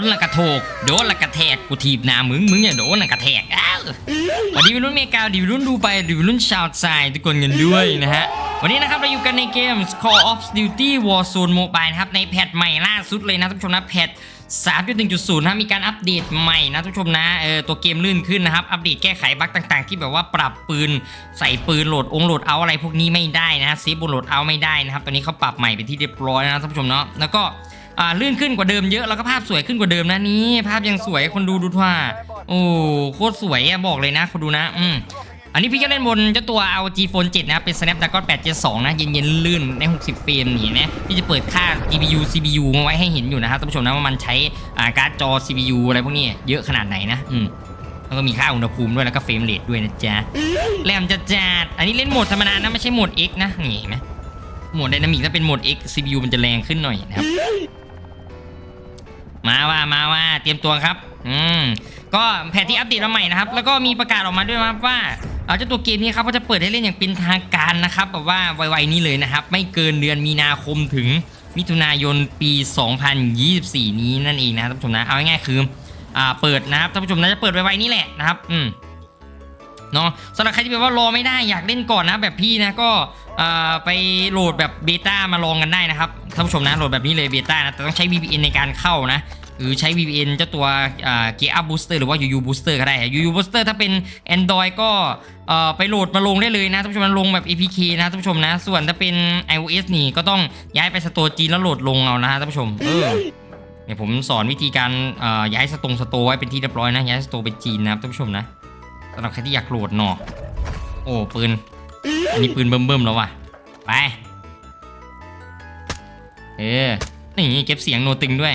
นละกระโถกโดนละกระแทกกูถีบหน้ามึงมึงอย่าโดนละกระแทกอ้าวสวัสดีวัยรุ่นเมกาดีวรุ่นดูไปดีวรุ่นชาวไซทุกคนกันด้วยนะฮะวันนี้นะครับเราอยู่กันในเกม Call of Duty Warzone Mobile นะครับในแพทใหม่ล่าสุดเลยนะท่านผู้ชมนะแพท3.1.0นะมีการอัปเดตใหม่นะทุกชมนะเออตัวเกมลื่นขึ้นนะครับ อัปเดตแก้ไขบั๊กต่างๆ ที่แบบว่าปรับปืนใส่ปืนโหลดองโหลดเอาอะไรพวกนี้ไม่ได้นะเซฟบนโหลดเอาไม่ได้นะครับตอนนี้เขาปรับใหม่เป็นที่เรียบร้อยนะท่านผู้ชมเนาะแล้วก็ อ่าลื่นขึ้นกว่าเดิมเยอะแล้วก็ภาพสวยขึ้นกว่าเดิมนะนี่ภาพยังสวยคนดูดูท่าโอ้โคตรสวยอะบอกเลยนะคนดูนะอืมอันนี้พี่ก็เล่นบนเจ้าตัว LG Phone 7 นะ เป็น Snapdragon 872 นะ เย็นๆ ลื่นใน 60 เฟรมนี่นะที่จะเปิดค่า GPU CPU มาไว้ให้เห็นอยู่นะครับท่านผู้ชมนะว่ามันใช้อ่าการ์ดจอ CPU อะไรพวกนี้เยอะขนาดไหนนะ อืมแล้วก็มีค่าอุณหภูมิด้วยแล้วก็เฟรมเรทด้วยนะจ๊ะ แรมจะจัดอันนี้เล่นโหมดธรรมดานะ ไม่ใช่โหมด X นะ นี่เห็นไหมโหมดไดนามิกถ้าเป็นโหมด X CPU มันจะแรงขึ้นหน่อยนะครับ มาว่ามาว่าเตรียมตัวครับ อืมก็แพทที่อัปเดตมาใหม่นะครับ แล้วก็มีประกาศออกมาด้วยนะครับว่าเอาเจ้าตัวเกมนี้ครับก็จะเปิดให้เล่นอย่างเป็นทางการนะครับแบบว่าไวๆนี้เลยนะครับ ไม่เกินเดือนมีนาคมถึงมิถุนายนปี 2024 นี้นั่นเองนะครับท่านผู้ชมนะเอาง่ายๆคืออ่าเปิดนะครับท่านผู้ชมนะจะเปิดไวๆนี้แหละนะครับ อืม เนาะสำหรับใครที่แบบว่ารอไม่ได้อยากเล่นก่อนนะแบบพี่นะก็ไปโหลดแบบเบต้ามาลองกันได้นะครับท่านผู้ชมนะโหลดแบบนี้เลยเบต้านะแต่ต้องใช้ VPN ในการเข้านะหรือใช้ VPN เจ้าตัวเกียร์อัพบูสเตอร์หรือว่า UU Booster ก็ได้ UU Booster ถ้าเป็น Android ก็ไปโหลดมาลงได้เลยนะท่านผู้ชมลงแบบ APK นะท่านผู้ชมนะ ส่วนถ้าเป็น iOS นี่ก็ต้องย้ายไปสตร์จีนแล้วโหลดลงเอานะฮะท่านผู้ชมเออเนี่ยผมสอนวิธีการย้ายสตรงสตร์ไว้เป็นที่เรียบร้อยนะย้ายสตร์ไปจีนนะครับท่านผู้ชมนะ สำหรับใครที่อยากโหลดหนอโอ้ปืน อันนี้ปืนเบิ่มๆแล้วว่ะ ไป เออ นี่เก็บเสียงโนติงด้วย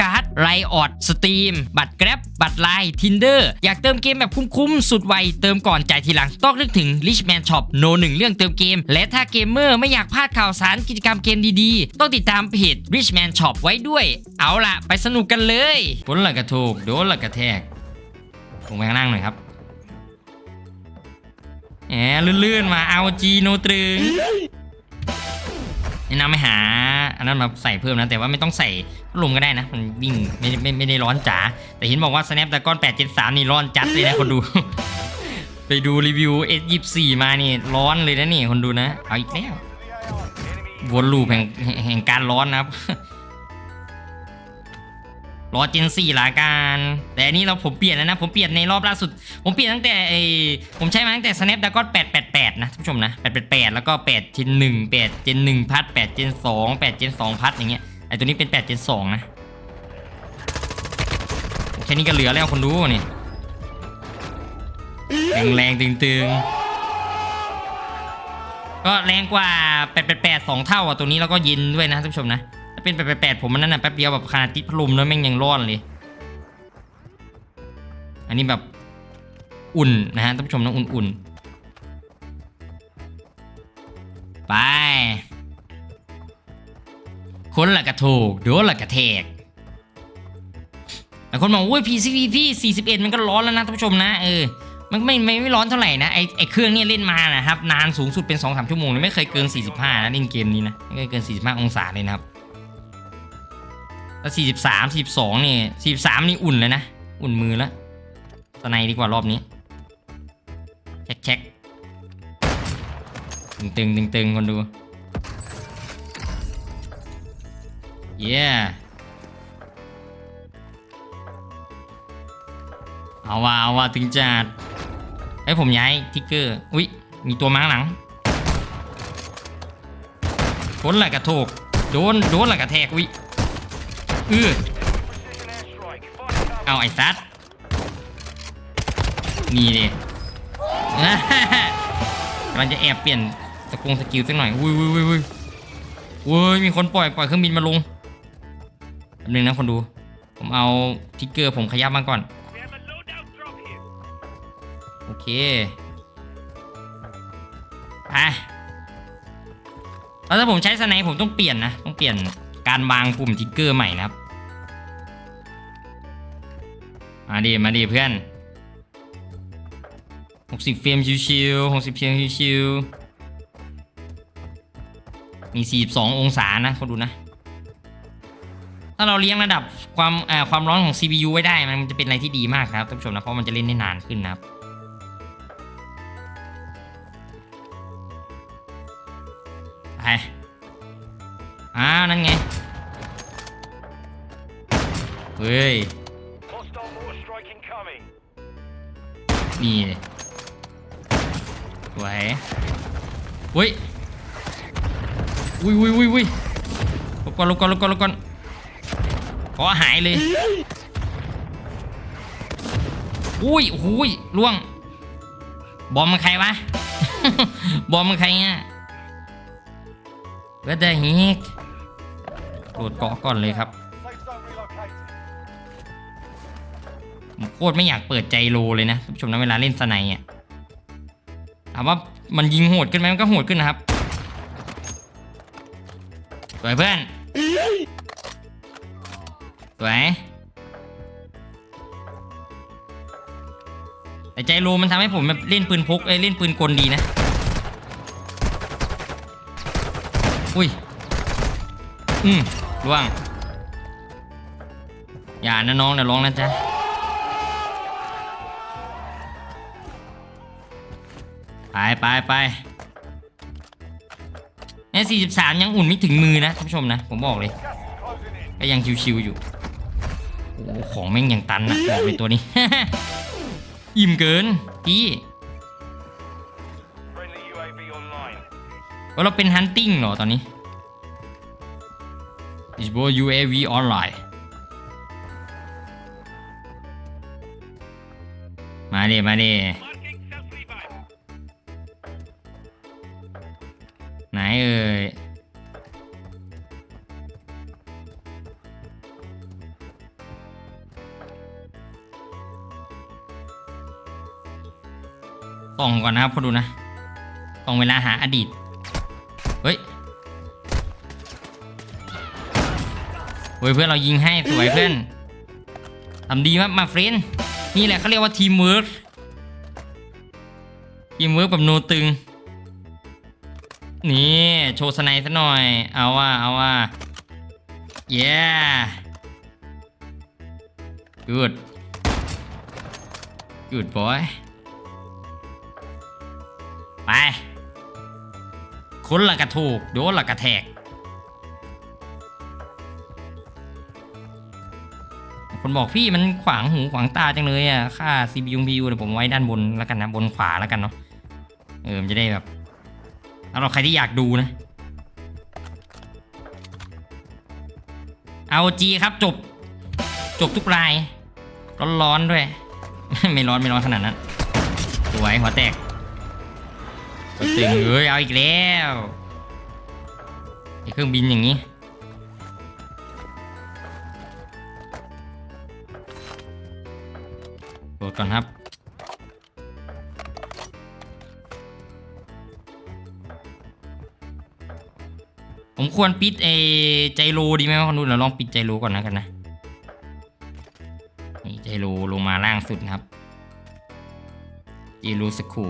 ไรออดสตรีมบัตรแกร็บบัตรไลน์ทินเดอร์อยากเติมเกมแบบคุ้มๆ สุดไว เติมก่อนจ่ายทีหลัง ต้องนึกถึง Richman Shop โนหนึ่งเรื่องเติมเกม และถ้าเกมเมอร์ไม่อยากพลาดข่าวสารกิจกรรมเกมดีๆ ต้องติดตามเพจ Richman Shop ไว้ด้วย เอาล่ะ ไปสนุกกันเลยผลหลักกระถูกโดนหลักกระแทกลงไปข้างล่างหน่อยครับแหมลื่นๆมาเอาจีโนตรึง แนะนำไปหาอันนั้นมาใส่เพิ่มนะ แต่ว่าไม่ต้องใส่พัดลมก็ได้นะ มันวิ่งไม่ไม่ไม่ได้ร้อนจ๋าแต่เห็นบอกว่า Snapdragon 873 นี่ร้อนจัดเลยนะคนดู ไปดูรีวิว S24 มานี่ร้อนเลยนะนี่คนดูนะ เอาอีกแล้ววนลูปแห่งแห่งการร้อนนะครับ รอเจน4ละกันแต่อันนี้เราผมเปลี่ยนแล้วนะ ผมเปลี่ยนในรอบล่าสุด ผมเปลี่ยนตั้งแต่ไอผมใช้มาตั้งแต่ Snapdragon 888 นะท่านผู้ชมนะ888 แล้วก็8 Gen 1 8 Gen 1พัด8 Gen 2 8 Gen 2พัดอย่างเงี้ยไอตัวนี้เป็น8 Gen 2 นะแค่นี้ก็เหลือแล้วคนดูนี่แรงแรงๆตึงก็แรงกว่า 888 2 เท่าอะตัวนี้แล้วก็ย็นด้วยนะท่านผู้ชมนะ เป็น888ผมมันนั่นน่ะแป๊บเดียวแบบขนาดติดพัดลมแล้วแม่งยังร้อนเลย อันนี้แบบอุ่นนะฮะท่านผู้ชมนะอุ่นๆ ไป คนละกระโถกโดนละกระแทกแต่คนบอกอุ้ย PCV พี่ 41 มันก็ร้อนแล้วนะท่านผู้ชมนะเออมันไม่ไม่ไม่ร้อนเท่าไหร่นะไอไอเครื่องเนี้เล่นมานะครับ นานสูงสุดเป็น 2-3 ชั่วโมงเลยไม่เคยเกิน 45 นะเล่นเกมนี้นะ ไม่เคยเกิน 45 องศาเลยนะครับ แล้ว43 42นี่43นี่อุ่นเลยนะ อุ่นมือแล้วสไนดีกว่ารอบนี้เช็คเช็คตึงตึงตึงตึงคนดูเย้เอาว่าเอาว่าถึงจัดให้ผมย้ายทิกเกอร์อุ๊ยมีตัวม้าหลังโดนแหละกระโถกโดนโดนแหละกระแทกอุ๊ย ออเอาไอ้ซัดนี่ดิกำลังจะแอบเปลี่ยนสกงสกิลสักหน่อยอุ้ยอุ้ยอุ้ยอุ้ยอุ้ยมีคนปล่อยปล่อยเครื่องบินมาลงแป๊บนึงนะคนดู ผมเอาทิกเกอร์ผมขยับมาก่อน โอเคไปแล้วถ้าผมใช้สไนป์ผมต้องเปลี่ยนนะ ต้องเปลี่ยนการวางปุ่มทิกเกอร์ใหม่นะครับ มาดีมาดีเพื่อน 60 เฟรมชิวๆ60 เฟรมชิวๆมี 42 องศานะคนดูนะ ถ้าเราเลี้ยงระดับความความร้อนของ CPU ไว้ได้ มันจะเป็นอะไรที่ดีมากครับท่านผู้ชมนะ เพราะมันจะเล่นได้นานขึ้นนะครับไปอ้าว นั่นไง เฮ้ย นี่เลยสวยอุ้ยอุ้ยอุ้ยอุ้ยอุ้ยลบก่อนลบก่อนลบก่อนลบก่อนขอหายเลยอุ้ยโอ้ยล่วง บอมมันใครวะ บอมมันใครเนี่ยเวทเฮกโดดเกาะก่อนเลยครับ ผมโคตรไม่อยากเปิดใจโลเลยนะท่านผู้ชมนะเวลาเล่นสไนอะถามว่ามันยิงโหดขึ้นไหมมันก็โหดขึ้นนะครับสวยเพื่อนสวยแต่ใจโลมันทำให้ผมแบบเล่นปืนพกเอ้ยเล่นปืนกลดีนะ อุ้ย อืมล่วง อย่านะน้องนะร้องนะจ๊ะ ไปไปไปเนี่ยสี่สิบสามยังอุ่นไม่ถึงมือนะท่านผู้ชมนะ ผมบอกเลย ก็ยังชิวๆอยู่โอ้ของแม่งยังตันนะบอกเลยตัวนี้ อิ่มเกินพี่ว่าเราเป็นฮันติ้งเหรอตอนนี้ is b o UAV online มาเดมาเด นเอ่ยส่องก่อนนะครับพอดูนะส่องเวลาหาอดีต เฮ้ยเฮ้ยเพื่อนเรายิงให้สวยเพื่อนทำดีมากมาเฟรนนี่แหละเขาเรียกว่าทีมเวิร์กทีมเวิร์กแบบโนตึง นี่โชว์สไนด์ซะหน่อย เอาว่าเอาว่า yeah good good boy ไปคนละกระถูก โดนละกระแทก คนบอกพี่มันขวางหูขวางตาจังเลยอะ ค่า CPU PU เดี๋ยวผมไว้ด้านบนแล้วกันนะ บนขวาแล้วกันเนาะ เออ มันจะได้แบบ สำหรับใครที่อยากดูนะ เอาจีครับจบ จบทุกราย ร้อนๆด้วย ไม่ร้อนไม่ร้อนขนาดนั้นสวยหัวแตกตึงเอ้ยเอาอีกแล้วไอเครื่องบินอย่างนี้ โหลดก่อนครับ ผมควรปิดไอ้ใจโลดีไหมวะคนดูเราลองปิดใจโลก่อนนะกันนะนี่ใจโลลงมาล่างสุดนะครับใจโลสักครู่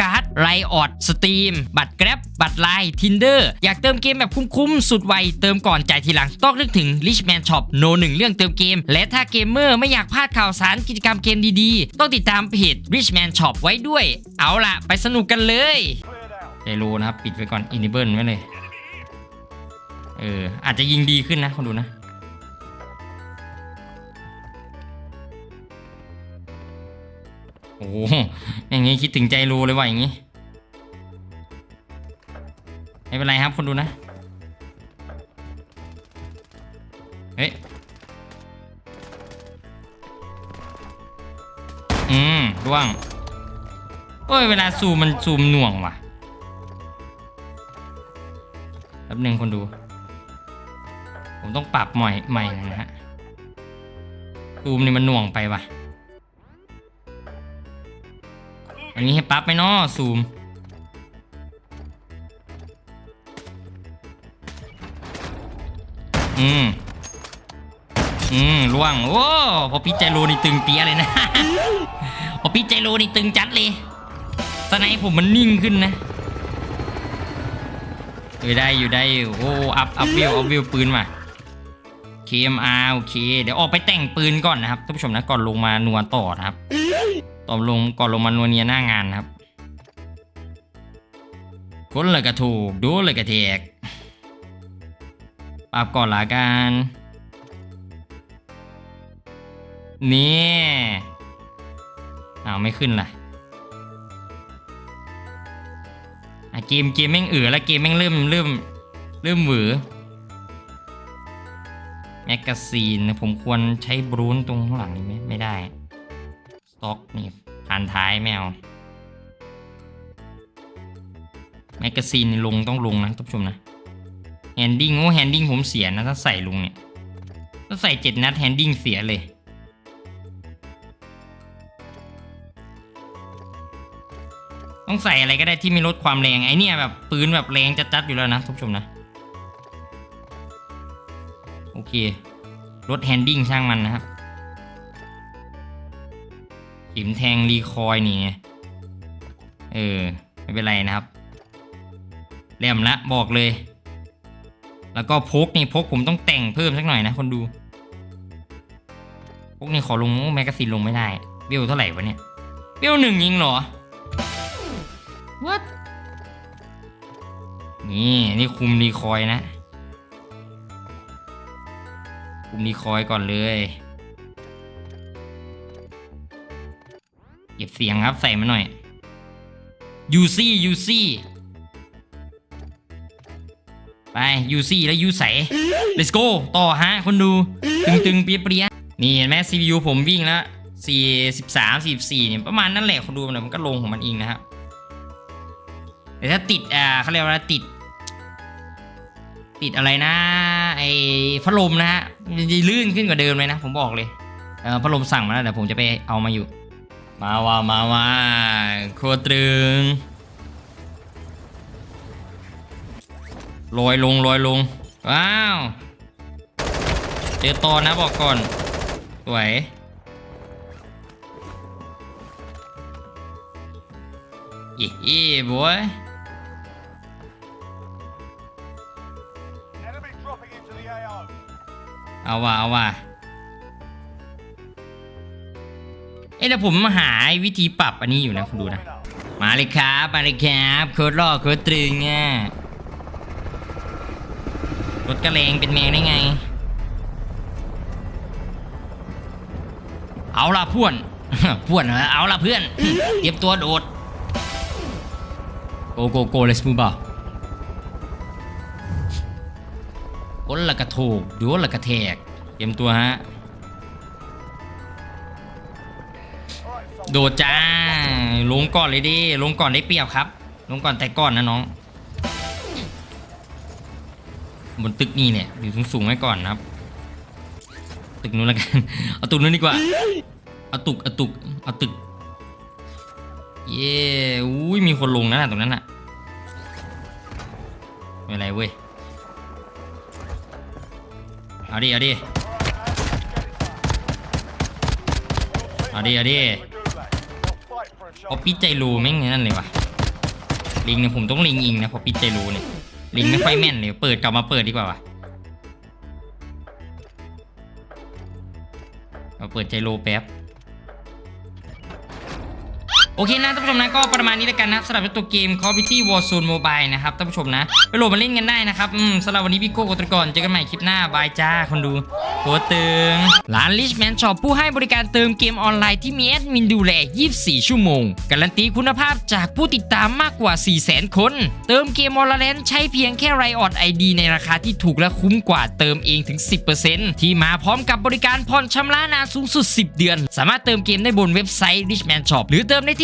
การ์ดไรออดสตรีมบัตรแกร็บบัตรไลน์ทินเดอร์อยากเติมเกมแบบคุ้มๆ สุดไว เติมก่อนจ่ายทีหลัง ต้องนึกถึง Richman Shop โนหนึ่งเรื่องเติมเกม และถ้าเกมเมอร์ไม่อยากพลาดข่าวสารกิจกรรมเกมดีๆ ต้องติดตามเพจ Richman Shop ไว้ด้วย เอาล่ะ ไปสนุกกันเลย cleared out. ใจโลนะครับ ปิดไว้ก่อนอินิเบิลไว้เลยเออออาจจะยิงดีขึ้นนะคนดูนะ โอ้โหอย่างงี้คิดถึงใจรูเลยว่ะอย่างงี้ ไม่เป็นไรครับคนดูนะ เฮ้ย อืมร่วง โอ้ย เวลาซูมมันซูมหน่วงว่ะแป๊บหนึ่งคนดู ผมต้องปรับใหม่ใหม่นะฮะซูมนี่มันหน่วงไปว่ะ อันนี้ให้ปรับไหมเนาะซูม อืม อืมล่วง โอ้พอพี่ใจโรนี่ตึงเปียเลยนะ พอพี่ใจโรนี่ตึงจัดเลยสไนผมมันนิ่งขึ้นนะเออได้อยู่ได้โอ้อัพอัพวิวอัพวิวปืนมา KMR โอเค เดี๋ยวออกไปแต่งปืนก่อนนะครับท่านผู้ชมนะก่อนลงมานัวต่อนะครับ ตอนลงก่อนลงมานวเนียหน้างานครับ คนเลยกระถูก ดูเลยกระเทกปรับก่อนละกัน นี่อ้าวไม่ขึ้นล่ะอะเกมเกมแม่งเอือแล้วเกมแม่งเริ่มเริ่มเริ่มหวือแมกกาซีนผมควรใช้บรูนตรงข้างหลังนี้ไหมไม่ได้ ต็อกนี่ผ่านท้ายแมวแมกกาซีนลงต้องลงนะท่านผู้ชมนะแฮนดิ้งโอ้แฮนดิ้งผมเสียนะถ้าใส่ลงเนี่ยถ้าใส่เจ็ดนัดแฮนดิ้งเสียเลยต้องใส่อะไรก็ได้ที่ไม่ลดความแรงไอเนี่ยแบบปืนแบบแรงจัดๆอยู่แล้วนะท่านผู้ชมนะโอเคลดแฮนดิ้งช่างมันนะครับ เข็มแทงรีคอยนี่ไงเออ ไม่เป็นไรนะครับแหลมละบอกเลย แล้วก็พกนี่พกผมต้องแต่งเพิ่มสักหน่อยนะคนดู พกนี่ขอลงแมกกาซีนลงไม่ได้เบลเท่าไหร่วะเนี่ยเบลหนึ่งยิงเหรอ what นี่นี่คุมรีคอยนะ คุมรีคอยก่อนเลย เก็บเสียงครับใส่มาหน่อยยูซี่ยูซี่ไปยูซี่แล้วยูใส let's go ต่อฮะคนดู ตึงตึงๆเปียเปียนี่เห็นไหม CPU ผมวิ่งแล้ว43 44เนี่ยประมาณนั้นแหละคนดูเดี๋ยวมันก็ลงของมันเองนะครับแต่ถ้าติดอ่าเขาเรียกว่าติด ติดอะไรนะ ไอ้พัดลมนะฮะมันจะลื่นขึ้นกว่าเดิมเลยนะ ผมบอกเลยเออพัดลมสั่งมาแล้วเดี๋ยวผมจะไปเอามาอยู่ มาว่ามาว่าโคตรตรึงลอยลงลอยลง ว้าว เจอตอนนะบอกก่อน สวย อีอีบอยเอาว่ะเอาว่ะ แต่ผมหาวิธีปรับอันนี้อยู่นะคุณดูนะ มาเลยครับ มาเลยครับโคตรล่อโคตรตรึงอะรถกระเลงเป็นแมงได้ไง เอาละพ่วนพ่วนเหรอเอาละเพื่อน เตรียมตัวโดด โกโกโก let's move out ก้นละกระโถกดูละกระแทก เตรียมตัวฮะ โดดจ้าลงก่อนเลยดิลงก่อนได้เปรียบครับ ลงก่อนแต่ก่อนนะน้อง บนตึกนี่เนี่ยอยู่สูงๆไว้ก่อนนะครับ ตึกนู้นแล้วกัน เอาตึกนู้นดีกว่า เอาตึกเอาตึกเอาตึก เย้อุ้ยมีคนลงนะตรงนั้นน่ะไม่เป็นไรเว้ย เอาดิเอาดิเอาดิเอาดิ พอปิดใจรูแม่งนั่นเลยวะลิงเนี่ยผมต้องลิงอิงนะพอปิดใจรูเนี่ยลิงไม่ค่อยแม่นเลยเปิดกลับมาเปิดดีกว่าวะมาเปิดใจโลแป๊บ โอเคนะท่านผู้ชมนะก็ประมาณนี้แล้วกันนะสำหรับตัวเกม Call of Duty Warzone Mobile นะครับท่านผู้ชมนะไปโหลดมาเล่นกันได้นะครับอืมสำหรับวันนี้พี่โก้กตะก่อนเจอกันใหม่คลิปหน้าบายจ้าคนดูตัวตึงร้าน Richman Shop ผู้ให้บริการเติมเกมออนไลน์ที่มีแอดมินดูแล 24 ชั่วโมง การันตีคุณภาพจากผู้ติดตามมากกว่า 400,000 คน เติมเกมออนไลน์ใช้เพียงแค่ไรออดไอดีในราคาที่ถูกและคุ้มกว่าเติมเองถึง 10%ที่มาพร้อมกับบริการผ่อนชำระนานสูงสุด 10 เดือน สามารถเติมเกมได้บนเว็บไซต์ Richman Shop หรือเติมได้ที่